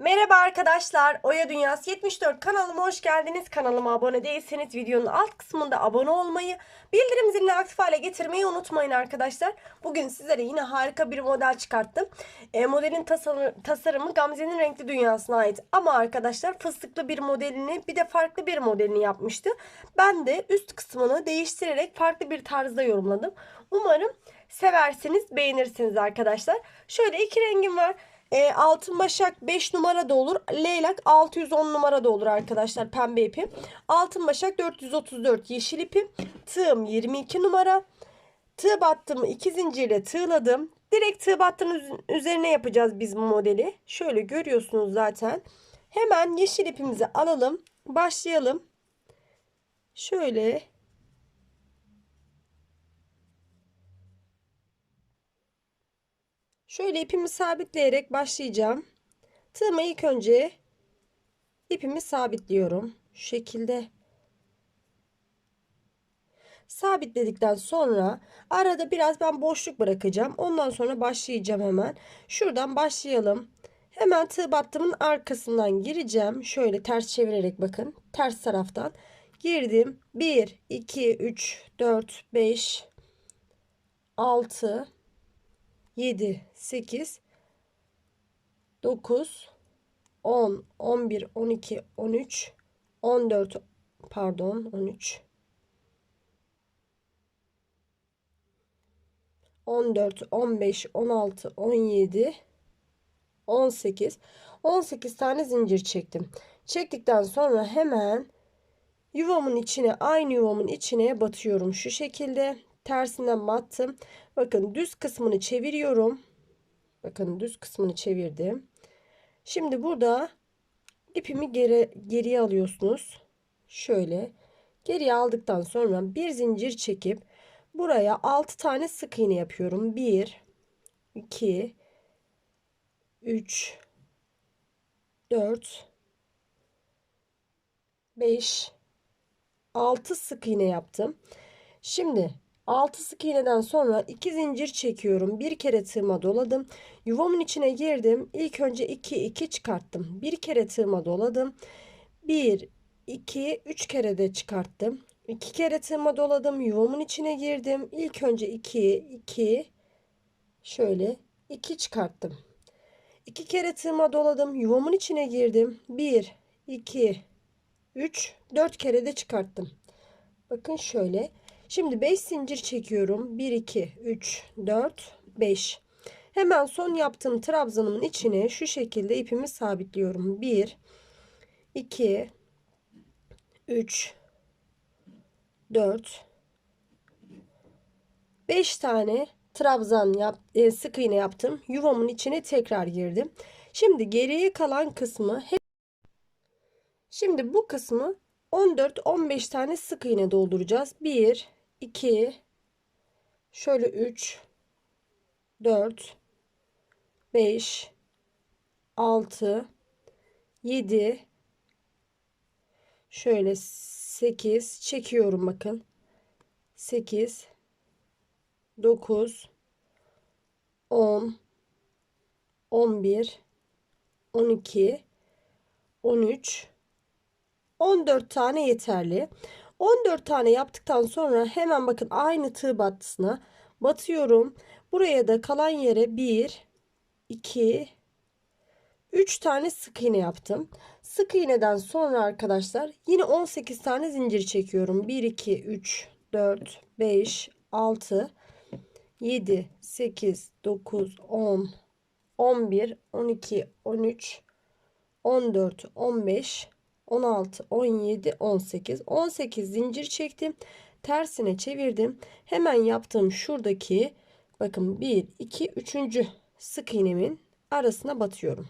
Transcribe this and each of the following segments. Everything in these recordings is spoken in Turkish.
Merhaba arkadaşlar. Oya Dünyası 74 kanalıma hoş geldiniz. Kanalıma abone değilseniz videonun alt kısmında abone olmayı, bildirim zilini aktif hale getirmeyi unutmayın arkadaşlar. Bugün sizlere yine harika bir model çıkarttım. E, modelin tasarımı, Gamze'nin renkli dünyasına ait. Ama arkadaşlar fıstıklı bir modelini bir de farklı bir modelini yapmıştı. Ben de üst kısmını değiştirerek farklı bir tarzda yorumladım. Umarım seversiniz, beğenirsiniz arkadaşlar. Şöyle iki rengim var. E, altın başak 5 numara da olur. Leylak 610 numara da olur arkadaşlar pembe ipi. Altın başak 434 yeşil ipim. Tığım 22 numara. Tığ battımı iki zincirle tığladım. Direkt tığ battının üzerine yapacağız biz bu modeli. Şöyle görüyorsunuz zaten. Hemen yeşil ipimizi alalım. Başlayalım. Şöyle Şöyle ipimi sabitleyerek başlayacağım. Tığıma ilk önce ipimi sabitliyorum. Şu şekilde. Sabitledikten sonra arada biraz ben boşluk bırakacağım. Ondan sonra başlayacağım hemen. Şuradan başlayalım. Hemen tığ battımın arkasından gireceğim. Şöyle ters çevirerek bakın. Ters taraftan girdim. 1, 2, 3, 4, 5, 6, 7, 8, 9, 10, 11, 12, 13, 14, pardon 13, 14, 15, 16, 17, 18, 18 tane zincir çektim. Çektikten sonra hemen yuvamın içine aynı yuvamın içine batıyorum şu şekilde tersinden battım. Bakın düz kısmını çeviriyorum. Bakın düz kısmını çevirdim. Şimdi burada ipimi geri, geriye alıyorsunuz. Şöyle geriye aldıktan sonra bir zincir çekip buraya 6 tane sık iğne yapıyorum. 1 2 3 4 5 6 sık iğne yaptım. Şimdi 6 sık iğneden sonra 2 zincir çekiyorum. Bir kere tığıma doladım. Yuvamın içine girdim. İlk önce 2 2 çıkarttım. Bir kere tığıma doladım. 1 2 3 kere de çıkarttım. 2 kere tığıma doladım. Yuvamın içine girdim. İlk önce 2 2 şöyle 2 çıkarttım. 2 kere tığıma doladım. Yuvamın içine girdim. 1 2 3 4 kere de çıkarttım. Bakın şöyle. Şimdi 5 zincir çekiyorum. 1, 2, 3, 4, 5. Hemen son yaptığım trabzanımın içine şu şekilde ipimi sabitliyorum. 1, 2, 3, 4, 5 tane trabzan yap, e, sık iğne yaptım. Yuvamın içine tekrar girdim. Şimdi geriye kalan kısmı hep Şimdi bu kısmı 14-15 tane sık iğne dolduracağız. 1 2 şöyle 3 4 5 6 7 şöyle 8 çekiyorum bakın 8 9 10 11 12 13 14 tane yeterli. 14 tane yaptıktan sonra hemen bakın aynı tığ battısına batıyorum. Buraya da kalan yere 1 2 3 tane sık iğne yaptım. Sık iğneden sonra arkadaşlar yine 18 tane zincir çekiyorum. 1 2 3 4 5 6 7 8 9 10 11 12 13 14 15 16, 17, 18. 18 zincir çektim. Tersine çevirdim. Hemen yaptığım şuradaki bakın 1, 2, 3. sık iğnemin arasına batıyorum.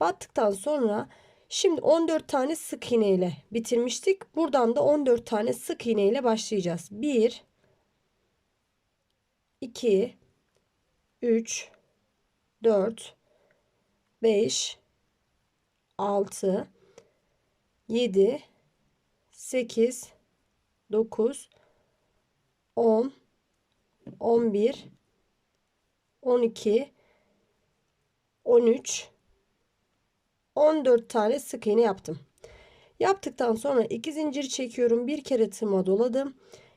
Battıktan sonra şimdi 14 tane sık iğne ile bitirmiştik. Buradan da 14 tane sık iğne ile başlayacağız. 1 2 3 4 5 6 7 8 9 10 11 12 13 14 tane sık iğne yaptım. Yaptıktan sonra 2 zincir çekiyorum. Bir kere tığıma doladım.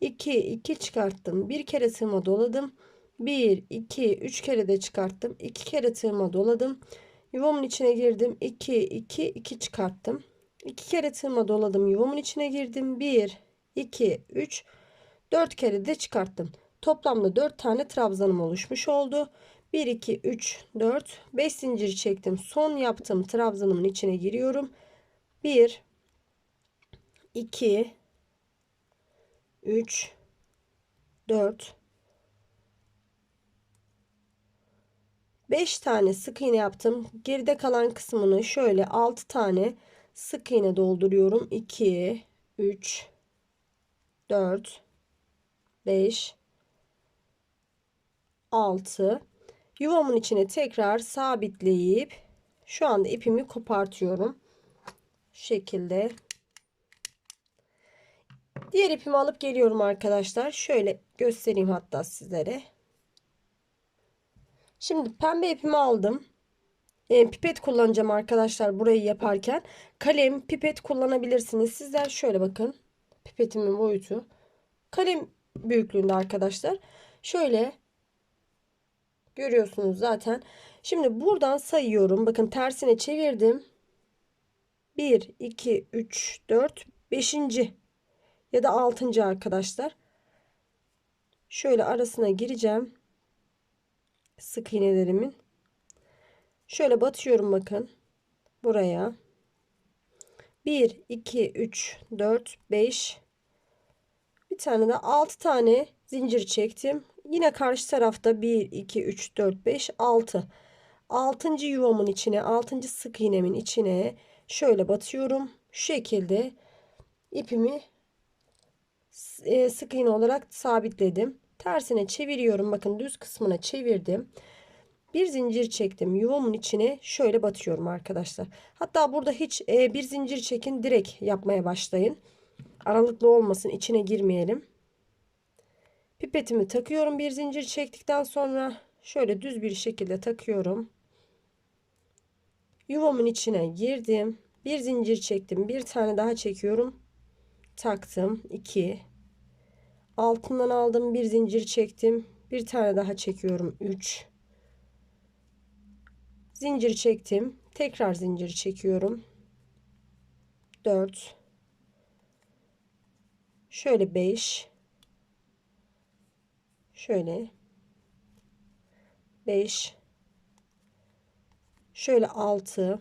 2 2 çıkarttım. Bir kere tığıma doladım. 1 2 3 kere de çıkarttım. 2 kere tığıma doladım. Yuvamın içine girdim. 2 2 2 çıkarttım. 2 kere tığıma doladım. Yuvamın içine girdim. 1 2 3 4 kere de çıkarttım. Toplamda 4 tane trabzanım oluşmuş oldu. 1 2 3 4 5 zincir çektim. Son yaptığım trabzanımın içine giriyorum. 1 2 3 4 5 tane sık iğne yaptım. Geride kalan kısmını şöyle 6 tane sık iğne dolduruyorum. 2 3 4 5 6 yuvamın içine tekrar sabitleyip şu anda ipimi kopartıyorum. Şu şekilde diğer ipimi alıp geliyorum arkadaşlar. Şöyle göstereyim hatta sizlere. Şimdi pembe ipimi aldım. E, pipet kullanacağım arkadaşlar burayı yaparken. Kalem, pipet kullanabilirsiniz. Sizler şöyle bakın. Pipetimin boyutu. Kalem büyüklüğünde arkadaşlar. Şöyle görüyorsunuz zaten. Şimdi buradan sayıyorum. Bakın tersine çevirdim. 1, 2, 3, 4, 5. ya da 6. arkadaşlar. Şöyle arasına gireceğim sık iğnelerimin. Şöyle batıyorum bakın. Buraya. 1, 2, 3, 4, 5. Bir tane de 6 tane zincir çektim. Yine karşı tarafta 1, 2, 3, 4, 5, 6. 6. yuvamın içine, 6. sık iğnemin içine şöyle batıyorum. Şu şekilde ipimi e, sık iğne olarak sabitledim. Tersine çeviriyorum. Bakın düz kısmına çevirdim. Bir zincir çektim. Yuvamın içine şöyle batıyorum arkadaşlar. Hatta burada hiç e, bir zincir çekin. Direkt yapmaya başlayın. Aralıklı olmasın. içine girmeyelim. Pipetimi takıyorum. Bir zincir çektikten sonra şöyle düz bir şekilde takıyorum. Yuvamın içine girdim. Bir zincir çektim. Bir tane daha çekiyorum. Taktım. 2 altından aldım bir zincir çektim bir tane daha çekiyorum 3 zincir çektim. Tekrar zincir çekiyorum. 4 şöyle 5 şöyle 5 şöyle 6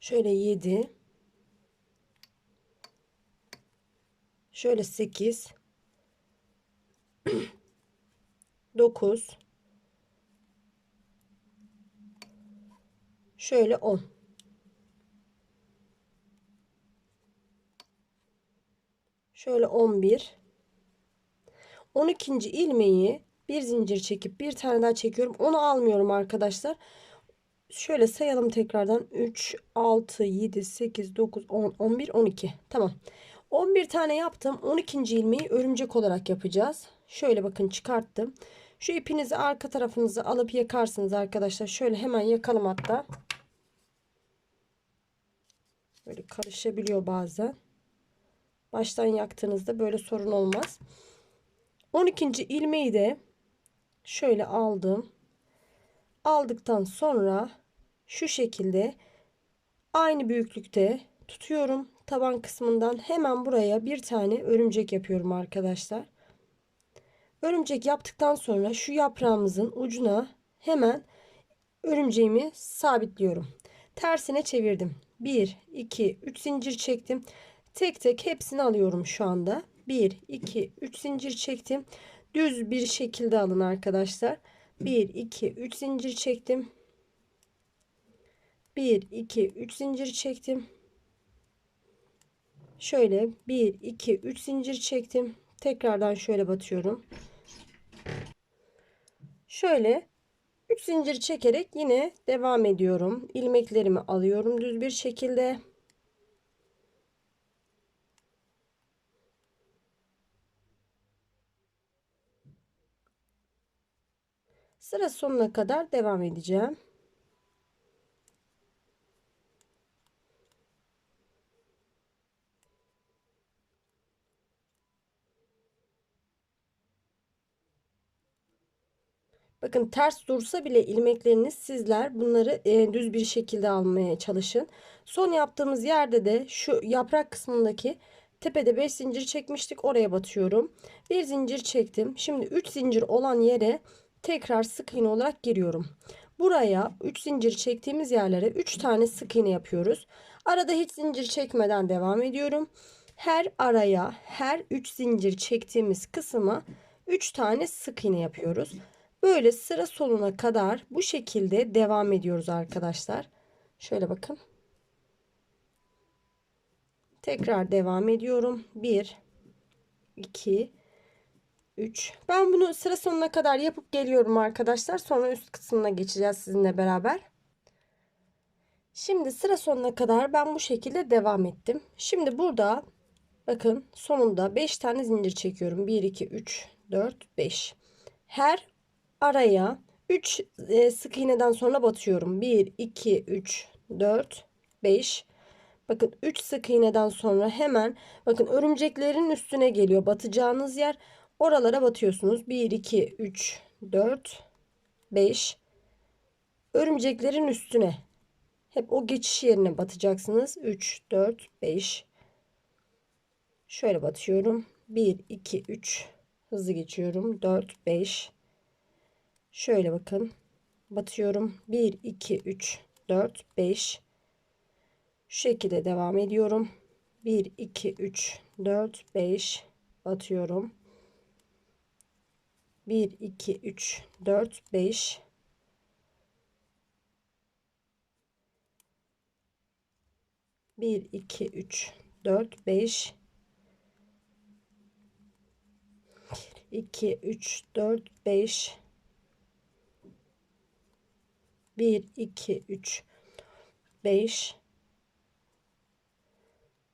şöyle 7 Şöyle 8 9 Şöyle 10 Şöyle 11 12. ilmeği bir zincir çekip bir tane daha çekiyorum. Onu almıyorum arkadaşlar. Şöyle sayalım tekrardan. 3, 6, 7, 8, 9, 10, 11, 12. Tamam. 11 tane yaptım. 12. ilmeği örümcek olarak yapacağız. Şöyle bakın çıkarttım. Şu ipinizi arka tarafınızı alıp yakarsınız arkadaşlar. Şöyle hemen yakalım hatta. Böyle karışabiliyor bazen. Baştan yaktığınızda böyle sorun olmaz. 12. ilmeği de şöyle aldım. Aldıktan sonra şu şekilde aynı büyüklükte tutuyorum taban kısmından hemen buraya bir tane örümcek yapıyorum arkadaşlar. Örümcek yaptıktan sonra şu yaprağımızın ucuna hemen örümceğimi sabitliyorum. Tersine çevirdim. 1, 2, 3 zincir çektim. Tek tek hepsini alıyorum şu anda. 1, 2, 3 zincir çektim. Düz bir şekilde alın arkadaşlar. 1, 2, 3 zincir çektim. 1, 2, 3 zincir çektim. Şöyle 1 2 3 zincir çektim. Tekrardan şöyle batıyorum. Şöyle 3 zincir çekerek yine devam ediyorum. İlmeklerimi alıyorum düz bir şekilde. Sıra sonuna kadar devam edeceğim. Bakın ters dursa bile ilmekleriniz sizler bunları e, düz bir şekilde almaya çalışın. Son yaptığımız yerde de şu yaprak kısmındaki tepede 5 zincir çekmiştik. Oraya batıyorum. Bir zincir çektim. Şimdi 3 zincir olan yere tekrar sık iğne olarak giriyorum. Buraya 3 zincir çektiğimiz yerlere 3 tane sık iğne yapıyoruz. Arada hiç zincir çekmeden devam ediyorum. Her araya her 3 zincir çektiğimiz kısma 3 tane sık iğne yapıyoruz. Böyle sıra sonuna kadar bu şekilde devam ediyoruz arkadaşlar. Şöyle bakın. Tekrar devam ediyorum. 1 2 3 Ben bunu sıra sonuna kadar yapıp geliyorum arkadaşlar. Sonra üst kısmına geçeceğiz sizinle beraber. Şimdi sıra sonuna kadar ben bu şekilde devam ettim. Şimdi burada bakın sonunda 5 tane zincir çekiyorum. 1 2 3 4 5. Her araya 3 e, sık iğneden sonra batıyorum. 1 2 3 4 5 Bakın 3 sık iğneden sonra hemen bakın örümceklerin üstüne geliyor. Batacağınız yer oralara batıyorsunuz. 1 2 3 4 5 Örümceklerin üstüne hep o geçiş yerine batacaksınız. 3 4 5 Şöyle batıyorum. 1 2 3 hızlı geçiyorum. 4 5 Şöyle bakın. Batıyorum. 1 2 3 4 5 şu şekilde devam ediyorum. 1 2 3 4 5 batıyorum. 1 2 3 4 5 1 2 3 4 5 2 3 4 5 1 2 3 5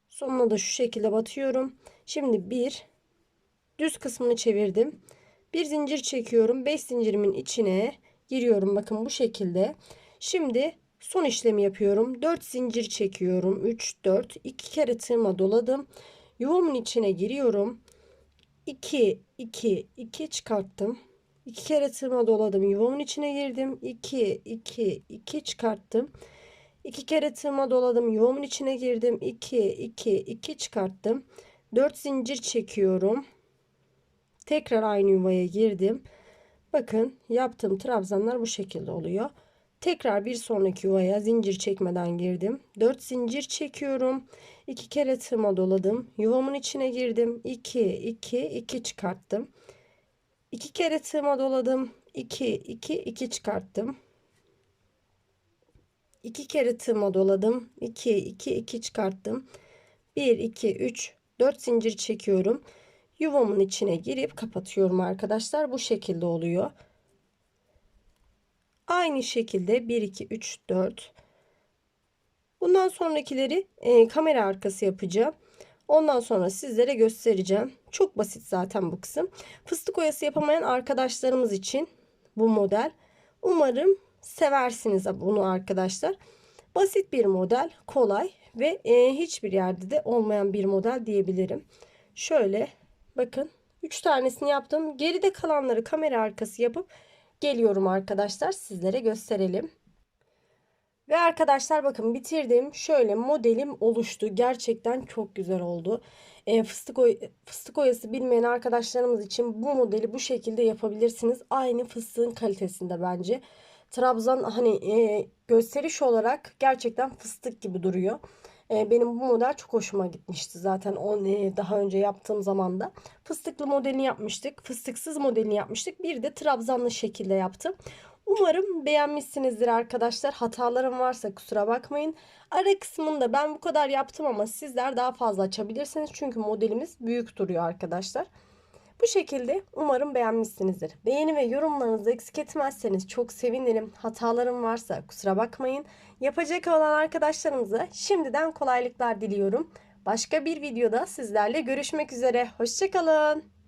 Sonuna da şu şekilde batıyorum. Şimdi bir düz kısmını çevirdim. Bir zincir çekiyorum. 5 zincirimin içine giriyorum. Bakın bu şekilde. Şimdi son işlemi yapıyorum. 4 zincir çekiyorum. 3 4 2 kere tığıma doladım. Yuvamın içine giriyorum. 2 2 2 çıkarttım. 2 kere tığıma doladım. Yuvamın içine girdim. 2 2 2 çıkarttım. İki kere tığıma doladım. Yuvamın içine girdim. 2 2 2 çıkarttım. 4 zincir çekiyorum. Tekrar aynı yuvaya girdim. Bakın yaptığım trabzanlar bu şekilde oluyor. Tekrar bir sonraki yuvaya zincir çekmeden girdim. 4 zincir çekiyorum. 2 kere tığıma doladım. Yuvamın içine girdim. 2 2 2 çıkarttım. 2 kere tığıma doladım. 2 2 2 çıkarttım. 2 kere tığıma doladım. 2 2 2 çıkarttım. 1 2 3 4 zincir çekiyorum. Yuvamın içine girip kapatıyorum arkadaşlar. Bu şekilde oluyor. Aynı şekilde 1 2 3 4 Bundan sonrakileri e, kamera arkası yapacağım. Ondan sonra sizlere göstereceğim. Çok basit zaten bu kısım. Fıstık oyası yapamayan arkadaşlarımız için bu model. Umarım seversiniz bunu arkadaşlar. Basit bir model, kolay ve e, hiçbir yerde de olmayan bir model diyebilirim. Şöyle bakın 3 tanesini yaptım. Geride kalanları kamera arkası yapıp geliyorum arkadaşlar sizlere gösterelim. Ve arkadaşlar bakın bitirdim. Şöyle modelim oluştu. Gerçekten çok güzel oldu. E, fıstık, oy fıstık oyası bilmeyen arkadaşlarımız için bu modeli bu şekilde yapabilirsiniz. Aynı fıstığın kalitesinde bence. Trabzan hani e, gösteriş olarak gerçekten fıstık gibi duruyor. E, benim bu model çok hoşuma gitmişti zaten o e, daha önce yaptığım zaman da. Fıstıklı modelini yapmıştık. Fıstıksız modelini yapmıştık. Bir de trabzanlı şekilde yaptım. Umarım beğenmişsinizdir arkadaşlar. Hatalarım varsa kusura bakmayın. Ara kısmında ben bu kadar yaptım ama sizler daha fazla açabilirsiniz. Çünkü modelimiz büyük duruyor arkadaşlar. Bu şekilde umarım beğenmişsinizdir. Beğeni ve yorumlarınızı eksik etmezseniz çok sevinirim. Hatalarım varsa kusura bakmayın. Yapacak olan arkadaşlarımıza şimdiden kolaylıklar diliyorum. Başka bir videoda sizlerle görüşmek üzere. Hoşçakalın.